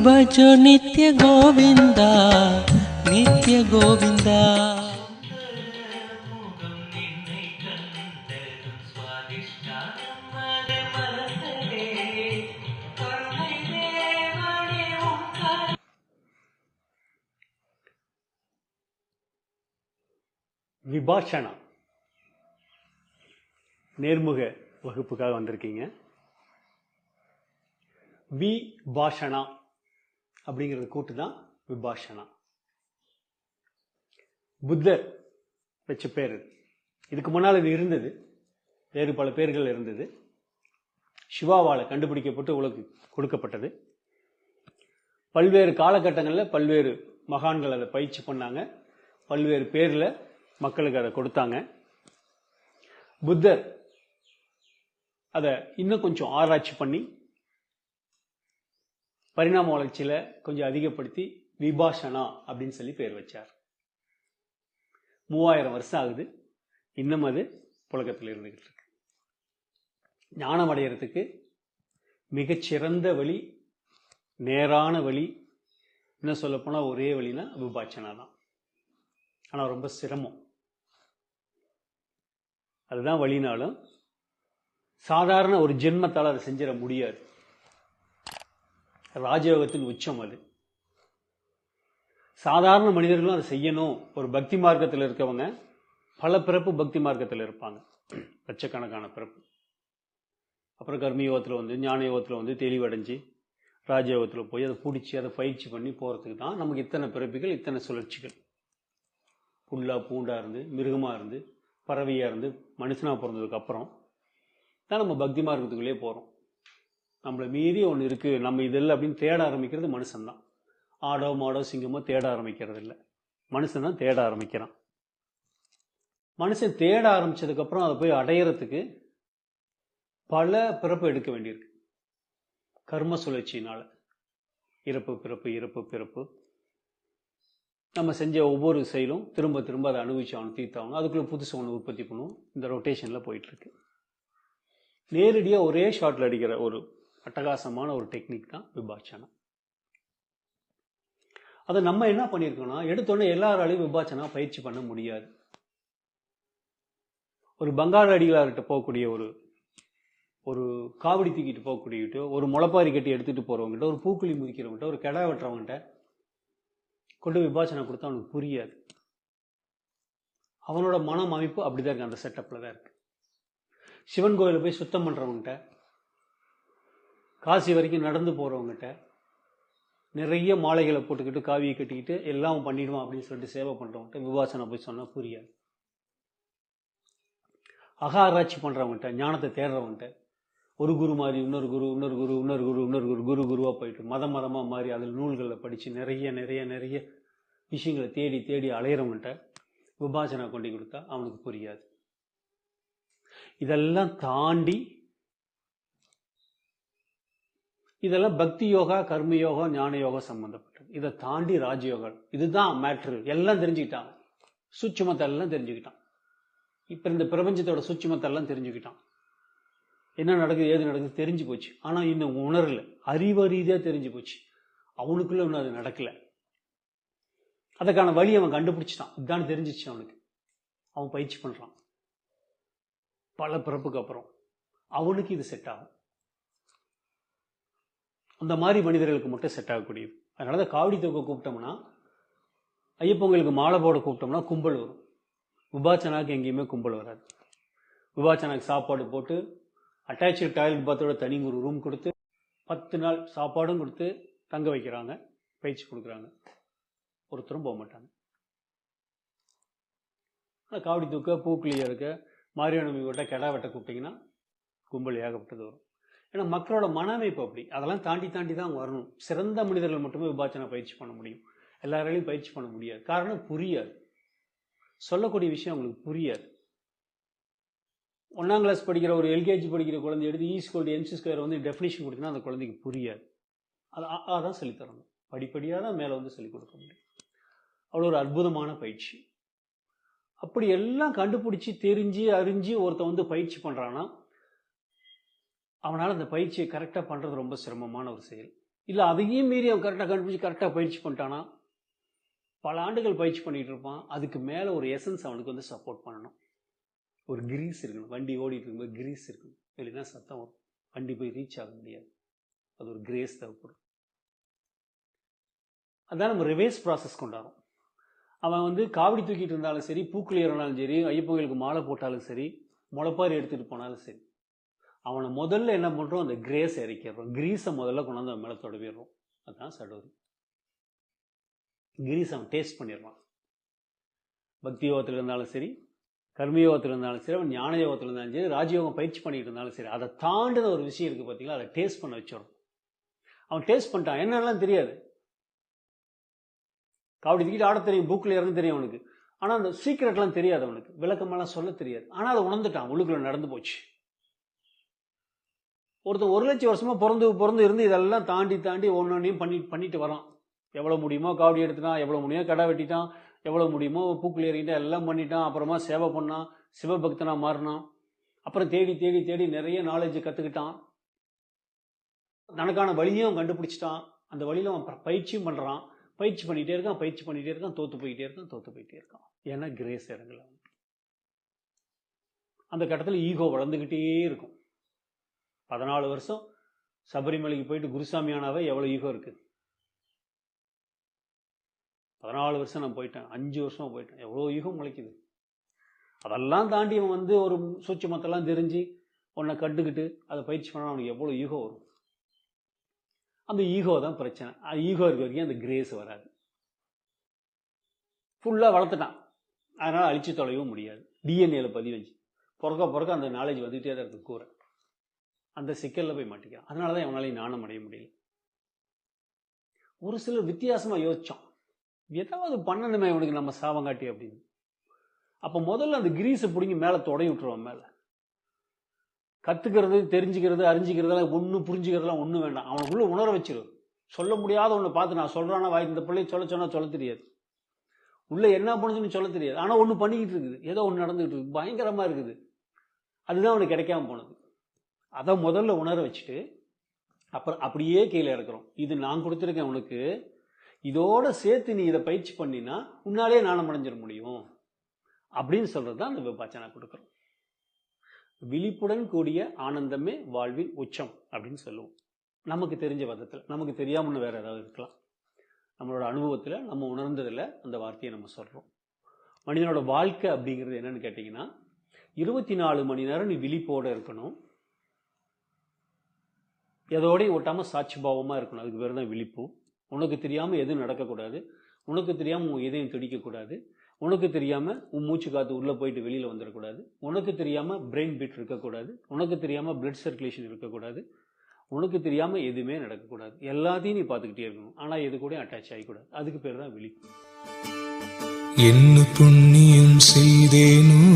बजो नित्य गोविंदा नित्य गोविंदा। विभाषण। नेर्म वह वी भाषणा அப்படிங்கிறது கூட்டு தான் விபாஷனா. புத்தர் வச்ச பேர். இதுக்கு முன்னால் இது இருந்தது. வேறு பல பேர்கள் இருந்தது. சிவாவால் கண்டுபிடிக்கப்பட்டு உலகு கொடுக்கப்பட்டது. பல்வேறு காலகட்டங்களில் பல்வேறு மகான்கள் அதை பயிற்சி பண்ணாங்க. பல்வேறு பேரில் மக்களுக்கு அதை கொடுத்தாங்க. புத்தர் அதை இன்னும் கொஞ்சம் ஆராய்ச்சி பண்ணி பரிணாம வளர்ச்சியில கொஞ்சம் அதிகப்படுத்தி விபாஷனா அப்படின்னு சொல்லி பேர் வச்சார். மூவாயிரம் வருஷம் ஆகுது. இன்னும் அது புழக்கத்தில் இருந்துகிட்டு இருக்கு. ஞானம் அடையிறதுக்கு மிகச்சிறந்த வழி நேரான வழி என்ன சொல்லப்போனால் ஒரே வழினா விபாச்சனா தான். ஆனால் ரொம்ப சிரமம். அதுதான் வழினாலும் சாதாரண ஒரு ஜென்மத்தால் அதை செஞ்சிட முடியாது. ராஜயோகத்தின் உச்சம் அது. சாதாரண மனிதர்களும் அதை செய்யணும். ஒரு பக்தி மார்க்கத்தில் இருக்கவங்க பல பிறப்பு பக்தி மார்க்கத்தில் இருப்பாங்க. லட்சக்கணக்கான பிறப்பு. அப்புறம் கர்மயோகத்தில் வந்து ஞான யோகத்தில் வந்து தெளிவடைஞ்சு ராஜயோகத்தில் போய் அதை பிடிச்சி அதை பயிற்சி பண்ணி போகிறதுக்கு தான் நமக்கு இத்தனை பிறப்புகள் இத்தனை சுழற்சிகள். புல்லாக பூண்டாக இருந்து மிருகமாக இருந்து பறவையாக இருந்து மனுஷனாக பிறந்ததுக்கு அப்புறம் தான் நம்ம பக்தி மார்க்கத்துக்குள்ளே போகிறோம் நம்மளை மீறி ஒன்று இருக்குது நம்ம இதெல்லாம் அப்படின்னு தேட ஆரம்பிக்கிறது மனுஷன்தான். ஆடோ மாடோ சிங்கமோ தேட ஆரம்பிக்கிறது இல்லை. மனுஷன் தான் தேட ஆரம்பிக்கிறான். மனுஷன் தேட ஆரம்பித்ததுக்கப்புறம் அதை போய் அடையிறதுக்கு பல பிறப்பு எடுக்க வேண்டியிருக்கு. கர்ம சுழற்சியினால். இறப்பு பிறப்பு இறப்பு பிறப்பு. நம்ம செஞ்ச ஒவ்வொரு செயலும் திரும்ப திரும்ப அதை அனுபவிச்சு அவனு தீர்த்தாகணும். அதுக்குள்ளே புதுசு ஒன்று உற்பத்தி பண்ணுவோம். இந்த ரொட்டேஷனில் போயிட்டுருக்கு நேரடியாக ஒரே ஷாட்டில் அடிக்கிற ஒரு அட்டகாசமான ஒரு டெக்னிக் தான் விபாச்சனா. அதை நம்ம என்ன பண்ணியிருக்கோம்னா எடுத்தோடனே எல்லாராலையும் விபாச்சனா பயிற்சி பண்ண முடியாது. ஒரு பங்காள அடிகளார்கிட்ட போகக்கூடிய ஒரு ஒரு காவடி தூக்கிட்டு போகக்கூடியவிட்டோ ஒரு முளப்பாரி கட்டி எடுத்துகிட்டு போகிறவங்ககிட்ட ஒரு பூக்குழி முதிக்கிறவங்ககிட்ட ஒரு கிடா வெட்டுறவங்ககிட்ட கொண்டு விபாச்சனை கொடுத்தா அவனுக்கு புரியாது. அவனோட மனம் அமைப்பு அப்படிதான் இருக்கு அந்த செட்டப்பில் தான் இருக்கு. சிவன் கோயிலில் போய் சுத்தம் பண்ணுறவங்ககிட்ட காசி வரைக்கும் நடந்து போகிறவங்ககிட்ட நிறைய மாலைகளை போட்டுக்கிட்டு காவியை கட்டிக்கிட்டு எல்லாம் பண்ணிடுவான் அப்படின்னு சொல்லிட்டு சேவை பண்ணுறவங்ககிட்ட விபாசனை போய் சொன்னால் புரியாது. அகாராய்ச்சி பண்ணுறவங்ககிட்ட ஞானத்தை தேடுறவங்ககிட்ட ஒரு குரு மாதிரி இன்னொரு குரு இன்னொரு குரு இன்னொரு குரு இன்னொரு குரு குரு குருவாக போயிட்டு மதம் மதமாக மாறி அதில் நூல்களில் படித்து நிறைய நிறைய நிறைய விஷயங்களை தேடி தேடி அலையிறவன்கிட்ட விபாசனா கொண்டு கொடுத்தா அவனுக்கு புரியாது. இதெல்லாம் தாண்டி இதெல்லாம் பக்தி யோகா கர்ம யோகா ஞான யோகா சம்பந்தப்பட்டது. இதை தாண்டி ராஜயோகா இதுதான் மேட்ரு எல்லாம் தெரிஞ்சுக்கிட்டான். சூட்சுமத்தை எல்லாம் தெரிஞ்சுக்கிட்டான். இப்போ இந்த பிரபஞ்சத்தோட சூட்சுமத்தை எல்லாம் தெரிஞ்சுக்கிட்டான். என்ன நடக்குது ஏது நடக்குது தெரிஞ்சு போச்சு. ஆனால் இன்னும் உணரல. அறிவு ரீதியாக தெரிஞ்சு போச்சு. அவனுக்குள்ள இன்னும் அது நடக்கல. அதுக்கான வழி அவன் கண்டுபிடிச்சிட்டான். இதான் தெரிஞ்சிச்சு அவனுக்கு. அவன் பயிற்சி பண்ணுறான் பல பிறப்புக்கு அப்புறம் அவனுக்கு இது செட் ஆகும். அந்த மாதிரி மனிதர்களுக்கு மட்டும் செட் ஆகக்கூடியது. அதனால தான் காவடி தூக்க கூப்பிட்டோம்னா ஐயப்பங்களுக்கு மாலை போட கூப்பிட்டோம்னா கும்பல் வரும். விபாச்சனாக்கு எங்கேயுமே கும்பல் வராது. விபாச்சனாக்கு சாப்பாடு போட்டு அட்டாச்சு டாய்லெட் பாத்தோட தனி ஒரு ரூம் கொடுத்து பத்து நாள் சாப்பாடும் கொடுத்து தங்க வைக்கிறாங்க பயிற்சி கொடுக்குறாங்க. ஒருத்தரும் போக மாட்டாங்க. ஆனால் காவடி தூக்க பூக்குழியாக இருக்க மாரியான விட்ட கெடா வெட்ட கூப்பிட்டிங்கன்னா கும்பல் ஏகப்பட்டது வரும். ஏன்னா மக்களோட மன அமைப்பு அப்படி. அதெல்லாம் தாண்டி தாண்டி தான் வரணும். சிறந்த மனிதர்கள் மட்டுமே விபாச்சனை பயிற்சி பண்ண முடியும். எல்லாராலையும் பயிற்சி பண்ண முடியாது. காரணம் புரியாது. சொல்லக்கூடிய விஷயம் அவங்களுக்கு புரியாது. ஒன்றாம் கிளாஸ் படிக்கிற ஒரு எல்கேஜி படிக்கிற குழந்தை எடுத்து ஈ ஸ்கூல் எம்சி ஸ்கொயர் வந்து டெஃபினேஷன் கொடுத்தீங்கன்னா அந்த குழந்தைக்கு புரியாது. அது அதான் சொல்லித்தரணும் படிப்படியாக தான் மேலே வந்து சொல்லிக் கொடுக்க முடியும். அவ்வளோ ஒரு அற்புதமான பயிற்சி. அப்படி எல்லாம் கண்டுபிடிச்சி தெரிஞ்சு அறிஞ்சு ஒருத்தன் வந்து பயிற்சி பண்ணுறான்னா அவனால் அந்த பயிற்சியை கரெக்டாக பண்ணுறது ரொம்ப சிரமமான ஒரு செயல். இல்லை அதையும் மீறி அவன் கரெக்டாக கண்டுபிடிச்சி கரெக்டாக பயிற்சி பண்ணிட்டானா? பல ஆண்டுகள் பயிற்சி பண்ணிட்டு இருப்பான். அதுக்கு மேலே ஒரு எசன்ஸ் அவனுக்கு வந்து சப்போர்ட் பண்ணணும். ஒரு கிரீஸ் இருக்கணும். வண்டி ஓடிட்டு இருக்கும்போது கிரீஸ் இருக்கணும். இல்லைன்னா சத்தம் வரும். வண்டி போய் ரீச் ஆக முடியாது. அது ஒரு கிரேஸ் தேவைப்படும். அதான் நம்ம ரிவேஸ் ப்ராசஸ் கொண்டாடுறோம். அவன் வந்து காவடி தூக்கிட்டு இருந்தாலும் சரி பூக்கள் ஏறினாலும் சரி ஐயப்பங்களுக்கு மாலை போட்டாலும் சரி முளைப்பாரி எடுத்துகிட்டு போனாலும் சரி அவனை முதல்ல என்ன பண்ணுறோம் அந்த கிரேஸ் இறக்கிடுறோம். கிரீஸை முதல்ல கொண்டாந்து அவன் மேலே தொடவிடுறோம். அதுதான் சடோரி கிரீஸ் அவன் டேஸ்ட் பண்ணிடுறான். பக்தி யோகத்தில் இருந்தாலும் சரி கர்மயோகத்தில் இருந்தாலும் சரி அவன் ஞான யோகத்தில் இருந்தாலும் சரி ராஜயோகம் பயிற்சி பண்ணிட்டு இருந்தாலும் சரி அதை தாண்டின ஒரு விஷயம் இருக்குது பார்த்தீங்களா அதை டேஸ்ட் பண்ண வச்சிடும் அவன் டேஸ்ட் பண்ணிட்டான். என்னெல்லாம் தெரியாது. காவடி தூக்கிட்டு ஆட தெரியும் புக்கில் இறந்து தெரியும் அவனுக்கு. ஆனால் அந்த சீக்கிரட்லாம் தெரியாது அவனுக்கு. விளக்கமெல்லாம் சொல்ல தெரியாது. ஆனால் அதை உணர்ந்துட்டான். உள்ளுக்குள்ள நடந்து போச்சு. ஒருத்தன் ஒரு லட்சம் வருஷமா பிறந்து பிறந்து இருந்து இதெல்லாம் தாண்டி தாண்டி ஒன்னொன்னையும் பண்ணி பண்ணிட்டு வரான். எவ்வளோ முடியுமோ காவடி எடுத்துட்டான் எவ்வளோ முடியுமோ கடை வெட்டிட்டான் எவ்வளோ முடியுமோ பூக்கள் ஏறிக்கிட்டான் எல்லாம் பண்ணிட்டான் அப்புறமா சேவை பண்ணான் சிவபக்தனா மாறினான். அப்புறம் தேடி தேடி தேடி நிறைய நாலேஜ் கற்றுக்கிட்டான் தனக்கான வழியும் கண்டுபிடிச்சிட்டான். அந்த வழியில் அவன் பயிற்சியும் பண்ணுறான் பயிற்சி பண்ணிகிட்டே இருக்கான் பயிற்சி பண்ணிகிட்டே இருக்கான் தோற்று போயிட்டே இருக்கான் தோற்று போயிட்டே இருக்கான். ஏன்னா கிரேஸ் இறங்கல அந்த கட்டத்தில் ஈகோ வளர்ந்துக்கிட்டே இருக்கும். பதினாலு வருஷம் சபரிமலைக்கு போயிட்டு குருசாமி ஆனாவே எவ்வளோ ஈகோ இருக்கு? பதினாலு வருஷம் நான் போயிட்டேன். அஞ்சு வருஷம் போயிட்டேன். எவ்வளோ ஈகோ முளைக்குது? அதெல்லாம் தாண்டி அவன் வந்து ஒரு சூட்சமத்தெல்லாம் தெரிஞ்சு உன்னை கண்டுக்கிட்டு அதை பயிற்சி பண்ணால் அவனுக்கு எவ்வளோ ஈகோ வரும்? அந்த ஈகோ தான் பிரச்சனை. அது ஈகோ இருக்க வரைக்கும் அந்த கிரேஸ் வராது. ஃபுல்லாக வளர்த்துட்டான். அதனால் அழிச்சு தொலைவும் முடியாது. டிஎன்ஏல பதிவஞ்சு. பிறக்க பிறக்க அந்த நாலேஜ் வந்துகிட்டே தான் இருக்கு. கூரை. அந்த சிக்கலில் போய் மாட்டிக்கிறான் அதனால தான் அவனால் ஞானம் அடைய முடியல. ஒரு சிலர் வித்தியாசமாக யோசித்தான் ஏதாவது பண்ணணுமே இவனுக்கு நம்ம சாவங்காட்டி அப்படின்னு. அப்போ முதல்ல அந்த கிரீஸை பிடிங்கி மேலே தொடங்கி விட்டுருவான் மேலே. கற்றுக்கிறது தெரிஞ்சுக்கிறது அறிஞ்சிக்கிறதெல்லாம் ஒன்று புரிஞ்சுக்கிறதெல்லாம் ஒன்றும் வேண்டாம். அவனுக்குள்ளே உணர வச்சிரு. சொல்ல முடியாத ஒன்று பார்த்து நான் சொல்கிறானா வாய் இந்த பிள்ளை சொல்ல சொன்னால் சொல்ல தெரியாது. உள்ளே என்ன பண்ணுச்சுன்னு சொல்ல தெரியாது. ஆனால் ஒன்று பண்ணிக்கிட்டு இருக்குது. ஏதோ ஒன்று நடந்துகிட்டு இருக்கு. பயங்கரமாக இருக்குது. அதுதான் அவனுக்கு கிடைக்காம போனது. அதை முதல்ல உணர வச்சுட்டு அப்புறம் அப்படியே கீழே இறக்குறோம். இது நான் கொடுத்துருக்கேன் உனக்கு. இதோட சேர்த்து நீ இதை பயிற்சி பண்ணினா உன்னாலே நாணம் அடைஞ்சிட முடியும். அப்படின்னு சொல்கிறது தான் அந்த விபாச்சனா கொடுக்குறோம். விழிப்புடன் கூடிய ஆனந்தமே வாழ்வின் உச்சம் அப்படின்னு சொல்லுவோம். நமக்கு தெரிஞ்ச விதத்தில் நமக்கு தெரியாமன்னு வேறு ஏதாவது இருக்கலாம். நம்மளோட அனுபவத்தில் நம்ம உணர்ந்ததில் அந்த வார்த்தையை நம்ம சொல்கிறோம் மனிதனோட வாழ்க்கை அப்படிங்கிறது என்னன்னு கேட்டிங்கன்னா இருபத்தி நாலு மணி நேரம் நீ விழிப்போடு இருக்கணும். எதோடையும் ஒட்டாமல் சாட்சி பாவமாக இருக்கணும். அதுக்கு பேர் தான் விழிப்பு. உனக்கு தெரியாமல் எதுவும் நடக்கக்கூடாது. உனக்கு தெரியாமல் உன் எதையும் துடிக்கக்கூடாது. உனக்கு தெரியாமல் உன் மூச்சு காற்று உள்ளே போயிட்டு வெளியில் வந்துடக்கூடாது. உனக்கு தெரியாமல் பிரெயின் பீட் இருக்கக்கூடாது. உனக்கு தெரியாமல் பிளட் சர்க்குலேஷன் இருக்கக்கூடாது. உனக்கு தெரியாமல் எதுவுமே நடக்கக்கூடாது. எல்லாத்தையும் நீ பார்த்துக்கிட்டே இருக்கணும். ஆனால் எது கூட அட்டாச் ஆகிக்கூடாது அதுக்கு பேர் தான் விழிப்பு. என்ன புண்ணியம் செய்தேனும்